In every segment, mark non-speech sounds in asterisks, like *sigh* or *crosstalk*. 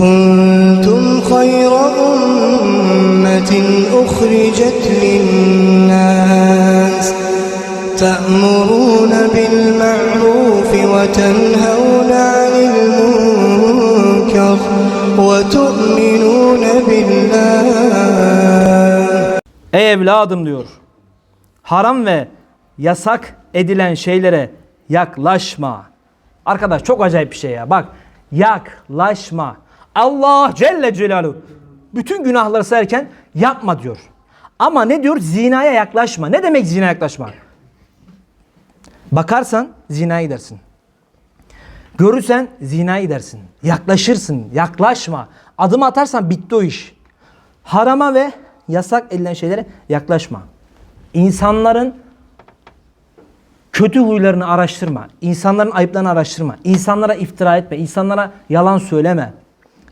كنتم خير أمة أخرجت للناس تأمرون بالمعروف وتنهون عن المنكر وتؤمنون بالله Ey evladım diyor. Haram ve yasak edilen şeylere yaklaşma. Arkadaş çok acayip bir şey ya. Bak yaklaşma. Allah Celle Celaluhu bütün günahları sayarken yapma diyor. Ama ne diyor? Zinaya yaklaşma. Ne demek zina yaklaşma? Bakarsan zinaya gidersin. Görürsen zinaya gidersin. Yaklaşırsın. Yaklaşma. Adım atarsan bitti o iş. Harama ve yasak edilen şeylere yaklaşma. İnsanların kötü huylarını araştırma. İnsanların ayıplarını araştırma. İnsanlara iftira etme. İnsanlara yalan söyleme.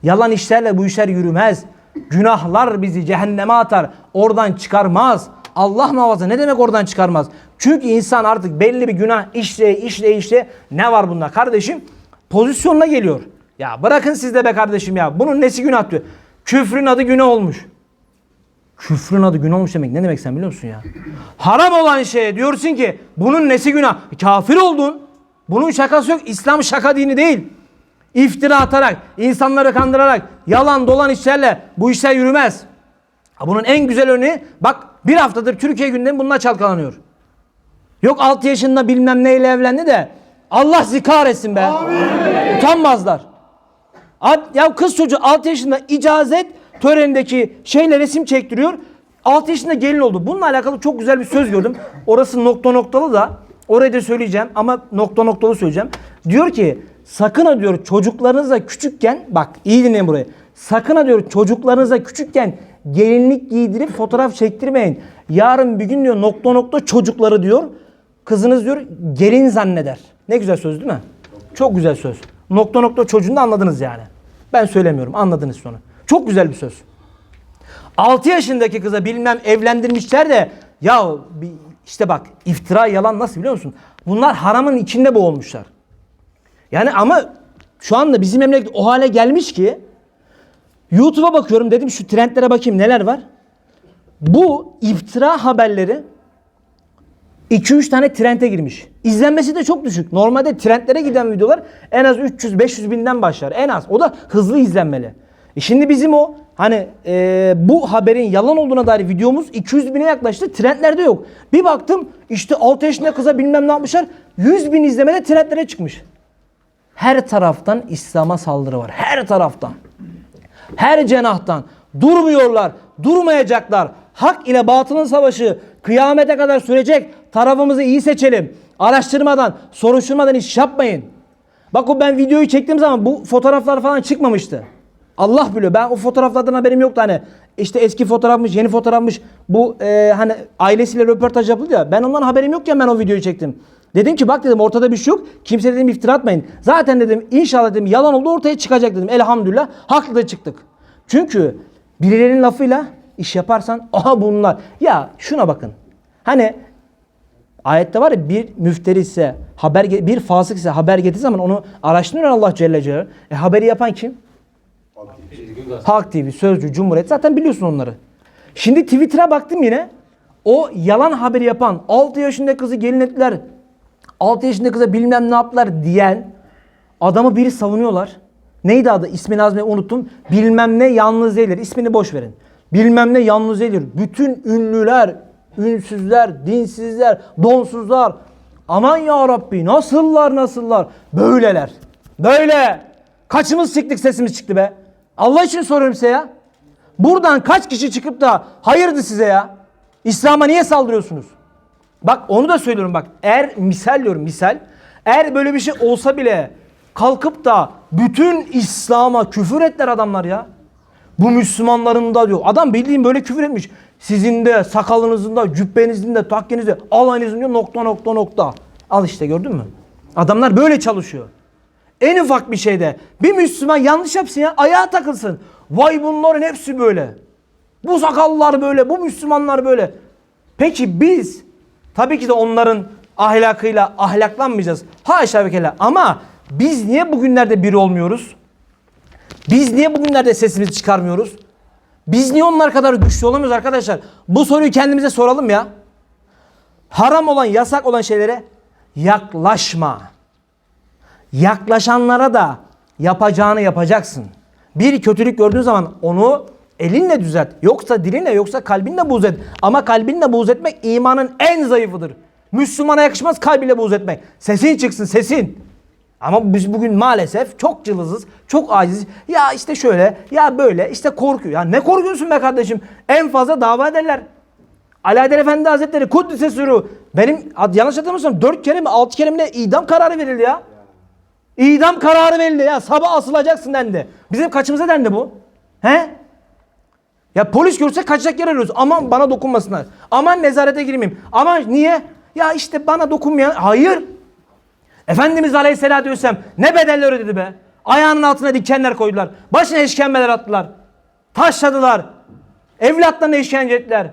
Yalan işlerle bu işler yürümez. Günahlar bizi cehenneme atar. Oradan çıkarmaz. Allah muhafaza ne demek oradan çıkarmaz? Çünkü insan artık belli bir günah işle işle işle ne var bunda kardeşim? Pozisyonuna geliyor. Ya bırakın siz de be kardeşim ya. Bunun nesi günah diyor. Küfrün adı günah olmuş. Küfrün adı günah olmuş demek ne demek sen biliyor musun ya? Haram olan şeye diyorsun ki bunun nesi günah? Kafir oldun. Bunun şakası yok. İslam şaka dini değil. İftira atarak, insanları kandırarak, yalan dolan işlerle bu işler yürümez. Ha, Bunun en güzel örneği bak bir haftadır Türkiye gündemi bununla çalkalanıyor. Yok 6 yaşında bilmem neyle evlendi de Allah zikar etsin be. Utanmazlar. Ad- Ya kız çocuğu 6 yaşında icazet törenindeki şeyle resim çektiriyor. 6 yaşında gelin oldu. Bununla alakalı çok güzel bir söz gördüm. Orası nokta noktalı da orayı da söyleyeceğim ama nokta noktalı söyleyeceğim. Diyor ki sakın ha diyor çocuklarınıza küçükken bak iyi dinleyin burayı. Sakın ha diyor çocuklarınıza küçükken gelinlik giydirip fotoğraf çektirmeyin. Yarın bir gün diyor nokta nokta çocukları diyor kızınız diyor gelin zanneder. Ne güzel söz değil mi? Çok güzel söz. Nokta nokta çocuğunu da anladınız yani. Ben söylemiyorum anladınız sonra. Çok güzel bir söz. 6 yaşındaki kıza bilmem evlendirmişler de ya işte bak iftira yalan nasıl biliyor musun? Bunlar haramın içinde boğulmuşlar. Yani ama şu anda bizim memleket o hale gelmiş ki YouTube'a bakıyorum dedim şu trendlere bakayım neler var. Bu iftira haberleri 2-3 tane trende girmiş. İzlenmesi de çok düşük. Normalde trendlere giden videolar en az 300-500 binden başlar. En az. O da hızlı izlenmeli. E şimdi bizim o hani e, bu haberin yalan olduğuna dair videomuz 200 bine yaklaştı. Trendlerde yok. Bir baktım işte 6 yaşında kıza bilmem ne yapmışlar. 100 bin izlemede trendlere çıkmış. Her taraftan İslam'a saldırı var. Her taraftan. Her cenahtan durmuyorlar, durmayacaklar. Hak ile batılın savaşı kıyamete kadar sürecek. Tarafımızı iyi seçelim. Araştırmadan, soruşturmadan iş yapmayın. Bak ben videoyu çektiğim zaman bu fotoğraflar falan çıkmamıştı. Allah biliyor. Ben o fotoğraflardan haberim yoktu hani. İşte eski fotoğrafmış, yeni fotoğrafmış. Bu e, hani ailesiyle röportaj yapıldı ya. Ben ondan haberim yokken ben o videoyu çektim. Dedim ki bak dedim ortada bir şey yok. Kimse dedim iftira atmayın. Zaten dedim inşallah dedim yalan oldu ortaya çıkacak dedim. Elhamdülillah haklı da çıktık. Çünkü birilerinin lafıyla iş yaparsan *laughs* aha bunlar. Ya şuna bakın. Hani ayette var ya bir müfteri ise haber bir fasık ise haber getirdiği zaman onu araştırıyor Allah Celle Celaluhu. E haberi yapan kim? Halk TV, Sözcü, Cumhuriyet zaten biliyorsun onları. Şimdi Twitter'a baktım yine. O yalan haberi yapan 6 yaşında kızı gelin ettiler. 6 yaşında kıza bilmem ne yaptılar diyen adamı biri savunuyorlar. Neydi adı? İsmini azmeyi unuttum. Bilmem ne yalnız değildir. İsmini boş verin. Bilmem ne yalnız değildir. Bütün ünlüler, ünsüzler, dinsizler, donsuzlar. Aman ya Rabbi nasıllar nasıllar. Böyleler. Böyle. Kaçımız çıktık sesimiz çıktı be. Allah için soruyorum size ya. Buradan kaç kişi çıkıp da hayırdı size ya? İslam'a niye saldırıyorsunuz? Bak onu da söylüyorum bak. Eğer misal diyorum misal. Eğer böyle bir şey olsa bile kalkıp da bütün İslam'a küfür ettiler adamlar ya. Bu Müslümanların da diyor. Adam bildiğin böyle küfür etmiş. Sizin de sakalınızın da cübbenizin de takkenizde alayınızın diyor nokta nokta nokta. Al işte gördün mü? Adamlar böyle çalışıyor. En ufak bir şeyde bir Müslüman yanlış yapsın ya ayağa takılsın. Vay bunların hepsi böyle. Bu sakallılar böyle, bu Müslümanlar böyle. Peki biz tabii ki de onların ahlakıyla ahlaklanmayacağız. Haşa ve kella. Ama biz niye bugünlerde bir olmuyoruz? Biz niye bugünlerde sesimizi çıkarmıyoruz? Biz niye onlar kadar güçlü olamıyoruz arkadaşlar? Bu soruyu kendimize soralım ya. Haram olan, yasak olan şeylere yaklaşma. Yaklaşanlara da yapacağını yapacaksın. Bir kötülük gördüğün zaman onu elinle düzelt. Yoksa dilinle yoksa kalbinle buğz et. Ama kalbinle buğz etmek imanın en zayıfıdır. Müslümana yakışmaz kalbiyle buğz etmek. Sesin çıksın sesin. Ama biz bugün maalesef çok cılızız, çok aciziz. Ya işte şöyle, ya böyle, işte korkuyor. Ya ne korkuyorsun be kardeşim? En fazla dava ederler. Haydar Efendi Hazretleri Kuddise Sürü. Benim yanlış hatırlamıyorsam 4 kere mi 6 kere mi ne idam kararı verildi ya. İdam kararı verildi ya. Sabah asılacaksın dendi. Bizim kaçımıza dendi bu? He? Ya polis görse kaçacak yer arıyoruz. Aman bana dokunmasınlar. Aman nezarete girmeyeyim. Aman niye? Ya işte bana dokunmayan. Hayır. Efendimiz Aleyhisselatü Vesselam ne bedeller ödedi be. Ayağının altına dikenler koydular. Başına işkembeler attılar. Taşladılar. Evlatlarına işkence ettiler.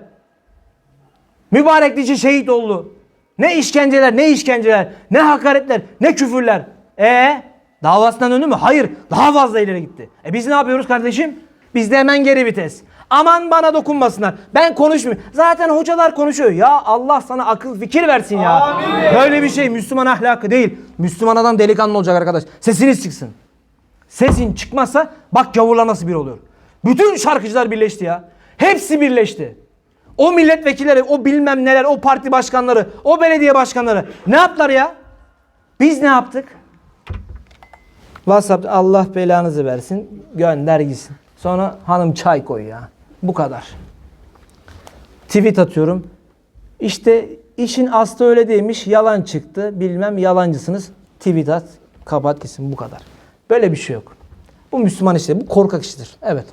Mübarek dişi şehit oldu. Ne işkenceler, ne işkenceler, ne hakaretler, ne küfürler. E davasından döndü mü? Hayır. Daha fazla ileri gitti. E biz ne yapıyoruz kardeşim? Biz de hemen geri vites. Aman bana dokunmasınlar. Ben konuşmuyorum. Zaten hocalar konuşuyor. Ya Allah sana akıl fikir versin ya. Böyle bir şey Müslüman ahlakı değil. Müslüman adam delikanlı olacak arkadaş. Sesiniz çıksın. Sesin çıkmazsa bak gavurlar nasıl bir oluyor. Bütün şarkıcılar birleşti ya. Hepsi birleşti. O milletvekilleri, o bilmem neler, o parti başkanları, o belediye başkanları ne yaptılar ya? Biz ne yaptık? WhatsApp Allah belanızı versin. Gönder gitsin. Sonra hanım çay koy ya. Bu kadar. Tweet atıyorum. İşte işin aslı öyle değilmiş. Yalan çıktı. Bilmem yalancısınız. Tweet at. Kapat gitsin. Bu kadar. Böyle bir şey yok. Bu Müslüman işte. Bu korkak işidir. Evet.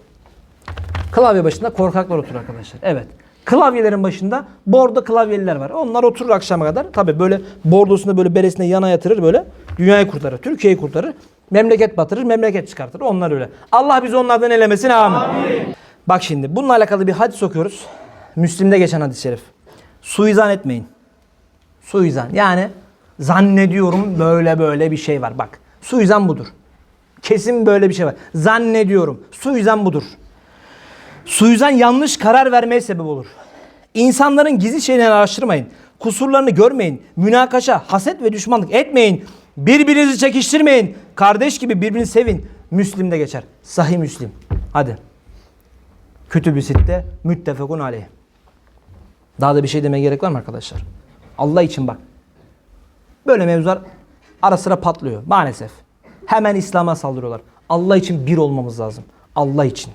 Klavye başında korkaklar oturur arkadaşlar. Evet. Klavyelerin başında bordo klavyeliler var. Onlar oturur akşama kadar. Tabi böyle bordosunda böyle beresine yana yatırır böyle. Dünyayı kurtarır. Türkiye'yi kurtarır. Memleket batırır. Memleket çıkartır. Onlar öyle. Allah bizi onlardan elemesin. Amin. Bak şimdi bununla alakalı bir hadis okuyoruz. Müslim'de geçen hadis-i şerif. Suizan etmeyin. Suizan. Yani zannediyorum böyle böyle bir şey var. Bak suizan budur. Kesin böyle bir şey var. Zannediyorum. Suizan budur. Suizan yanlış karar vermeye sebep olur. İnsanların gizli şeylerini araştırmayın. Kusurlarını görmeyin. Münakaşa, haset ve düşmanlık etmeyin. Birbirinizi çekiştirmeyin. Kardeş gibi birbirini sevin. Müslim'de geçer. Sahih Müslim. Hadi. Kütüb-i Sitte müttefekun aleyh. Daha da bir şey demeye gerek var mı arkadaşlar? Allah için bak. Böyle mevzular ara sıra patlıyor maalesef. Hemen İslam'a saldırıyorlar. Allah için bir olmamız lazım. Allah için.